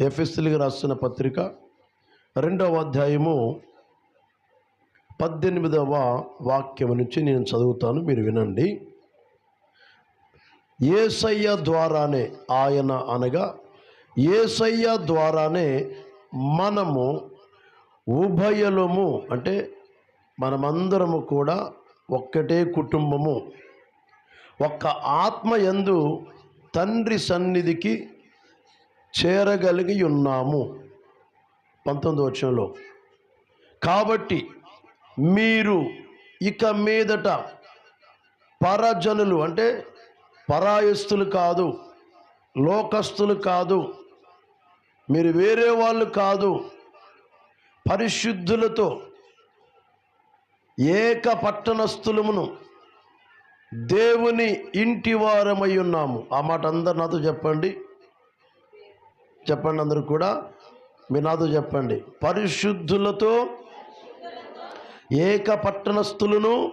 ఎఫ్ఎస్సీలకు రాస్తున్న పత్రిక రెండవ అధ్యాయము పద్దెనిమిదవ వాక్యం నుంచి నేను చదువుతాను మీరు వినండి. ఏసయ్య ద్వారానే ఆయన అనగా ఏసయ్య ద్వారానే మనము ఉభయలము అంటే మనమందరము కూడా ఒక్కటే కుటుంబము ఒక్క ఆత్మ ఎందు తండ్రి సన్నిధికి చేరగలిగి ఉన్నాము పంతొమ్మిది వచ్చంలో కాబట్టి మీరు ఇక మీదట పరజనులు అంటే పరాయస్తులు కాదు లోకస్తులు కాదు మీరు వేరే వాళ్ళు కాదు పరిశుద్ధులతో ఏక పట్టణస్థులమును దేవుని ఇంటి వారమై ఉన్నాము. ఆ మాట అందరు నాతో చెప్పండి. చెప్పండి అందరూ కూడా. మీరు నాతో చెప్పండి. పరిశుద్ధులతో ఏక పట్టణస్థులను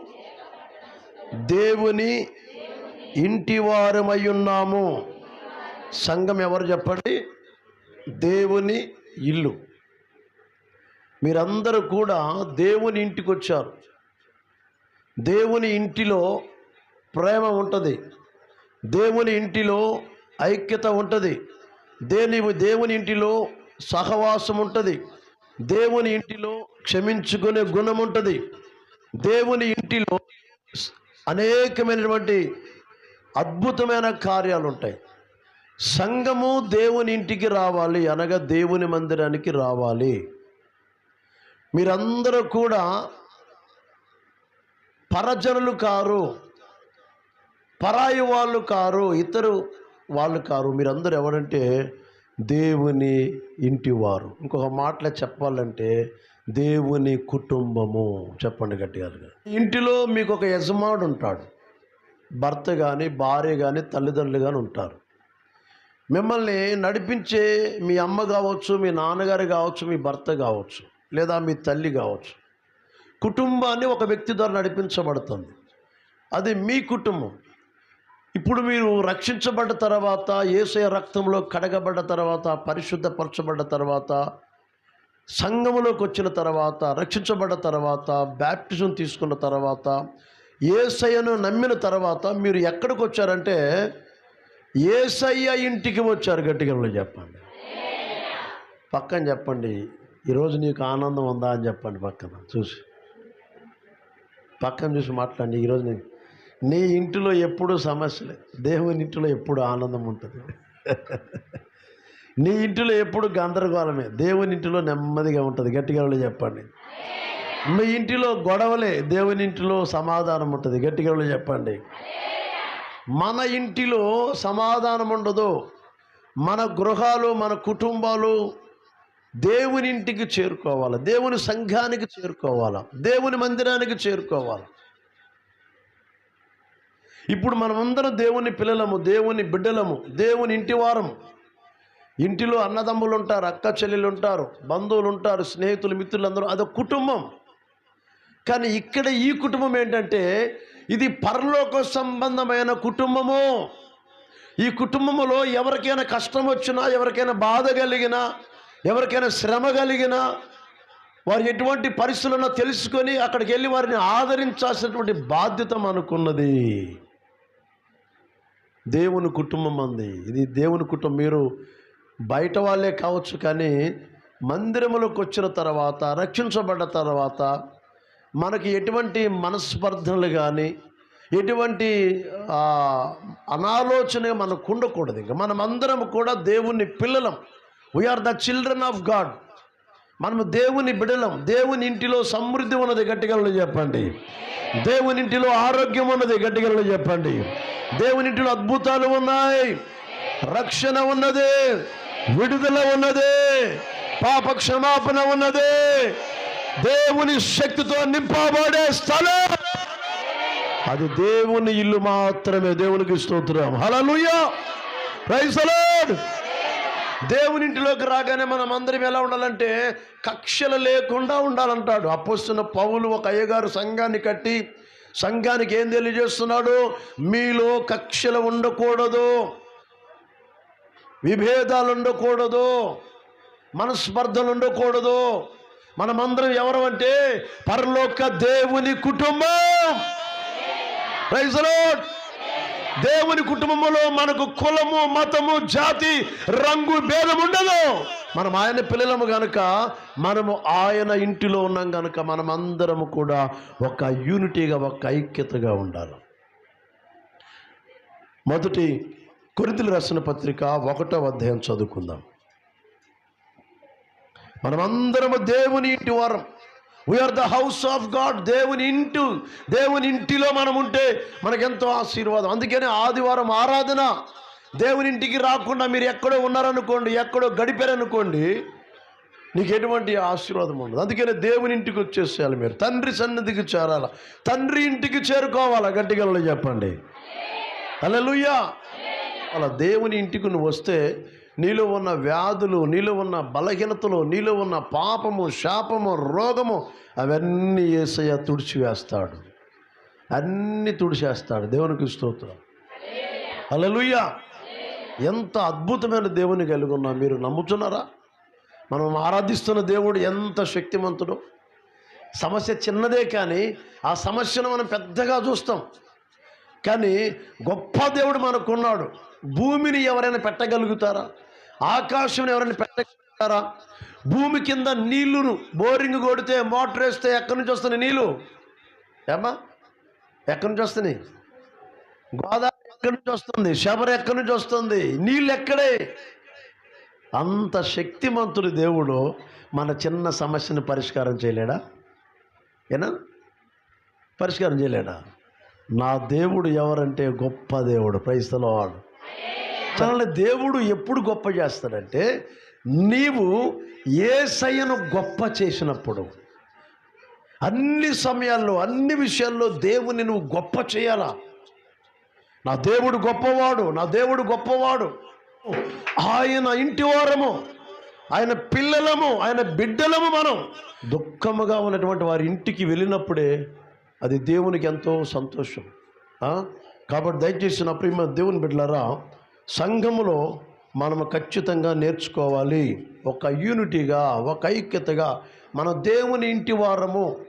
దేవుని ఇంటి వారమై ఉన్నాము. సంఘం ఎవరు చెప్పండి? దేవుని ఇల్లు. మీరందరూ కూడా దేవుని ఇంటికి వచ్చారు. దేవుని ఇంటిలో ప్రేమ ఉంటుంది. దేవుని ఇంటిలో ఐక్యత ఉంటుంది. దేని దేవుని ఇంటిలో సహవాసం ఉంటుంది? దేవుని ఇంటిలో క్షమించుకునే గుణం ఉంటుంది. దేవుని ఇంటిలో అనేకమైనటువంటి అద్భుతమైన కార్యాలు ఉంటాయి సంఘము దేవుని ఇంటికి రావాలి అనగా దేవుని మందిరానికి రావాలి. మీరందరూ కూడా పరజనులు కారు పరాయి వాళ్ళు కారు ఇతరు వాళ్ళు కారు మీరందరూ ఎవరంటే దేవుని ఇంటివారు ఇంకొక మాటలో చెప్పాలంటే దేవుని కుటుంబము. చెప్పండి గట్టిగా ఇంటిలో మీకు ఒక యజమానుడు ఉంటాడు. భర్త కానీ భార్య కానీ తల్లిదండ్రులు కానీ ఉంటారు. మిమ్మల్ని నడిపించే మీ అమ్మ కావచ్చు మీ నాన్నగారు కావచ్చు మీ భర్త కావచ్చు లేదా మీ తల్లి కావచ్చు కుటుంబాన్ని ఒక వ్యక్తి ద్వారా నడిపించబడుతుంది. అది మీ కుటుంబం. ఇప్పుడు మీరు రక్షించబడ్డ తర్వాత ఏసయ రక్తంలో కడగబడ్డ తర్వాత పరిశుద్ధపరచబడ్డ తర్వాత సంఘములోకి వచ్చిన తర్వాత రక్షించబడ్డ తర్వాత బ్యాప్టిజం తీసుకున్న తర్వాత ఏసయ్యను నమ్మిన తర్వాత మీరు ఎక్కడికి వచ్చారంటే ఏసయ్య ఇంటికి వచ్చారు. గట్టిగా చెప్పండి? పక్కన చెప్పండి. ఈరోజు నీకు ఆనందం ఉందా అని చెప్పండి పక్కన. చూసి. పక్కన చూసి మాట్లాడండి. ఈరోజు నేను నీ ఇంటిలో ఎప్పుడూ సమస్యలే. దేవుని ఇంటిలో ఎప్పుడు ఆనందం ఉంటుంది? నీ ఇంటిలో ఎప్పుడు గందరగోళమే. దేవుని ఇంటిలో నెమ్మదిగా ఉంటుంది. గట్టిగా చెప్పండి? మీ ఇంటిలో గొడవలే దేవుని ఇంటిలో సమాధానం ఉంటుంది. గట్టిగా చెప్పండి? మన ఇంటిలో సమాధానం ఉండదు. మన గృహాలు మన కుటుంబాలు దేవుని ఇంటికి చేరుకోవాలి. దేవుని సంఘానికి చేరుకోవాలి? దేవుని మందిరానికి చేరుకోవాలి? ఇప్పుడు మనమందరం దేవుని పిల్లలము దేవుని బిడ్డలము దేవుని ఇంటి వారము ఇంటిలో అన్నదమ్ములు ఉంటారు అక్క చెల్లెలు ఉంటారు బంధువులు ఉంటారు స్నేహితులు మిత్రులు అందరూ అదొక కుటుంబం. కానీ ఇక్కడ ఈ కుటుంబం ఏంటంటే ఇది పరలోక సంబంధమైన కుటుంబము. ఈ కుటుంబములో ఎవరికైనా కష్టం వచ్చినా ఎవరికైనా బాధ కలిగినా ఎవరికైనా శ్రమ కలిగినా వారు ఎటువంటి పరిస్థితులను తెలుసుకొని అక్కడికి వెళ్ళి వారిని ఆదరించాల్సినటువంటి బాధ్యత మనకున్నది. దేవుని కుటుంబం అంది. ఇది దేవుని కుటుంబం. మీరు బయట వాళ్ళే కావచ్చు కానీ మందిరములకు వచ్చిన తర్వాత రక్షించబడ్డ తర్వాత మనకి ఎటువంటి మనస్పర్ధలు కానీ ఎటువంటి అనాలోచన మనకు ఉండకూడదు. ఇంకా మనమందరం కూడా దేవుని పిల్లలం. We are the children of God మనము దేవుని బిడలం దేవుని ఇంటిలో సమృద్ధి ఉన్నది గట్టిగా చెప్పండి. దేవుని ఇంటిలో ఆరోగ్యం ఉన్నది గట్టిగా చెప్పండి. దేవుని ఇంటిలో అద్భుతాలు ఉన్నాయి. రక్షణ ఉన్నది. విడుదల ఉన్నది. పాప క్షమాపణ ఉన్నది. దేవుని శక్తితో నింపబడే స్థలం. అది దేవుని ఇల్లు మాత్రమే. దేవునికి స్తోత్రం. హలో ప్రైజ్ ది దేవుని ఇంటిలోకి రాగానే మనం అందరం ఎలా ఉండాలంటే కక్షలు లేకుండా ఉండాలంటాడు. అప్పొస్తున్న పౌలు ఒక అయ్యగారు సంఘాన్ని కట్టి సంఘానికి ఏం తెలియజేస్తున్నాడు? మీలో కక్షలు ఉండకూడదు. విభేదాలు ఉండకూడదు. మనస్పర్ధలు ఉండకూడదు. మనమందరం ఎవరు అంటే పరలోక దేవుని కుటుంబం. ప్రైజ్. దేవుని కుటుంబంలో మనకు కులము మతము జాతి రంగు భేదం ఉండదు. మనం ఆయన పిల్లలము గనుక మనము ఆయన ఇంటిలో ఉన్నాం గనుక మనం అందరము కూడా ఒక యూనిటీగా ఒక ఐక్యతగా ఉండాలి. మొదటి కొరితలు రాసిన పత్రిక ఒకటో అధ్యాయం చదువుకుందాం. మనమందరము దేవుని ఇంటి వారం. We are the house of God దేవుని ఇంటు దేవుని ఇంటిలో మనం ఉంటే మనకెంతో ఆశీర్వాదం. అందుకనే ఆదివారం ఆరాధన దేవుని ఇంటికి రాకుండా మీరు ఎక్కడో ఉన్నారనుకోండి ఎక్కడో గడిపారనుకోండి నీకు ఎటువంటి ఆశీర్వాదం ఉండదు. అందుకనే దేవుని ఇంటికి వచ్చేసేయాలి మీరు. తండ్రి సన్నిధికి చేరాల. తండ్రి ఇంటికి చేరుకోవాలా. గట్టిగా చెప్పండి. అలలుయ్యా అలా దేవుని ఇంటికి నువ్వు వస్తే నీలో ఉన్న వ్యాధులు నీలో ఉన్న బలహీనతలు నీలో ఉన్న పాపము శాపము రోగము అవన్నీ ఏసయ్య తుడిచివేస్తాడు. అన్నీ తుడిచేస్తాడు. దేవునికి స్తోత్రం. అలలుయ్యా ఎంత అద్భుతమైన దేవుని కలిగి ఉన్నా. మీరు నమ్ముతున్నారా? మనం ఆరాధిస్తున్న దేవుడు ఎంత శక్తివంతుడు సమస్య చిన్నదే కానీ ఆ సమస్యను మనం పెద్దగా చూస్తాం. కానీ గొప్ప దేవుడు మనకున్నాడు. భూమిని ఎవరైనా పెట్టగలుగుతారా? ఆకాశం ఎవరైనా పెట్టగలుగుతారా? భూమి కింద నీళ్ళును బోరింగ్ కొడితే మోటార్ వేస్తే ఎక్కడి నుంచి వస్తున్నాయి నీళ్ళు ఏమ్మా? ఎక్కడి నుంచి వస్తున్నాయి? గోదావరి ఎక్కడి నుంచి వస్తుంది? శబరి ఎక్కడి నుంచి వస్తుంది? నీళ్ళు ఎక్కడే? అంత శక్తిమంతుడు దేవుడు మన చిన్న సమస్యను పరిష్కారం చేయలేడా? ఏనా? పరిష్కారం చేయలేడా? నా దేవుడు ఎవరంటే గొప్ప దేవుడు. ప్రైస్తలో తనని దేవుడు ఎప్పుడు గొప్ప చేస్తాడంటే నీవు ఏ సయ్యను గొప్ప చేసినప్పుడు అన్ని సమయాల్లో అన్ని విషయాల్లో దేవుని నువ్వు గొప్ప చేయాలా? నా దేవుడు గొప్పవాడు నా దేవుడు గొప్పవాడు. ఆయన ఇంటి వారము ఆయన పిల్లలము ఆయన బిడ్డలము మనం. దుఃఖముగా ఉన్నటువంటి వారి ఇంటికి వెళ్ళినప్పుడే అది దేవునికి ఎంతో సంతోషం. కాబట్టి దయచేసి నా ప్రియమ దేవుని బిడ్డలారా సంఘములో మనము ఖచ్చితంగా నేర్చుకోవాలి. ఒక యూనిటీగా ఒక ఐక్యతగా మన దేవుని ఇంటి వారము